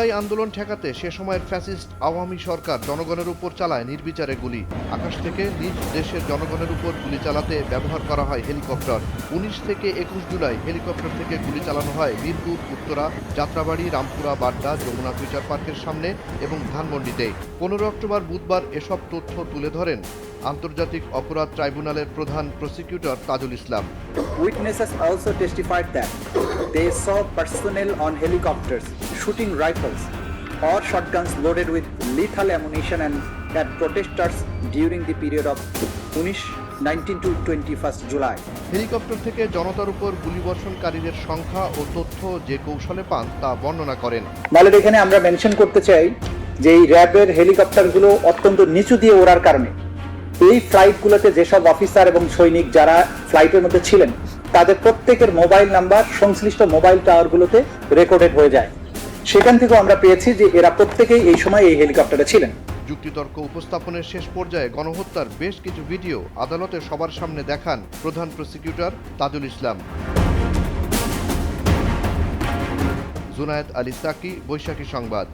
জুলাই আন্দোলন ঠেকাতে সে সময়ের ফ্যাসিস্ট আওয়ামী সরকার জনগণের উপর চালায় নির্বিচারে গুলি। আকাশ থেকে নিজ দেশের জনগণের উপর গুলি চালাতে ব্যবহার করা হয় হেলিকপ্টার। উনিশ থেকে একুশ জুলাই হেলিকপ্টার থেকে গুলি চালানো হয় বীরপুর, উত্তরা, যাত্রাবাড়ি, রামপুরা, বাড্ডা, যমুনা ফিউচার পার্কের সামনে এবং ধানমন্ডিতে। পনেরো অক্টোবর বুধবার এসব তথ্য তুলে ধরেন আন্তর্জাতিক অপরাধ ট্রাইব্যুনালের প্রধান prosecutor Tajul Islam. Witnesses also testified that they saw personnel on helicopter shooting rifles or shotguns loaded with lethal ammunition and at protesters during the period of উনিশ nineteen to twenty first July helicopter থেকে জনতার উপর গুলিবর্ষণকারীদের সংখ্যা ও তথ্য যে কৌশলে পান তা বর্ণনা করেন। মালের এখানে আমরা মেনশন করতে চাই যে এই র্যাবের হেলিকপ্টারগুলো অত্যন্ত নিচু দিয়ে ওড়ার কারণে এই ফ্লাইটগুলোতে যেসব অফিসার এবং সৈনিক যারা ফ্লাইটের মধ্যে ছিলেন, তাদের প্রত্যেকের মোবাইল নাম্বার সংশ্লিষ্ট মোবাইল টাওয়ারগুলোতে রেকর্ডেড হয়ে যায়। সেখান থেকেও আমরা পেয়েছি যে এরা প্রত্যেকেই এই সময় এই হেলিকপ্টারে ছিলেন। যুক্তিতর্ক উপস্থাপনের শেষ পর্যায়ে গণহত্যার বেশ কিছু ভিডিও আদালতে সবার সামনে দেখান প্রধান প্রসিকিউটর তাজুল ইসলাম। জুনায়েদ আলী সাকি, বৈশাখী সংবাদ।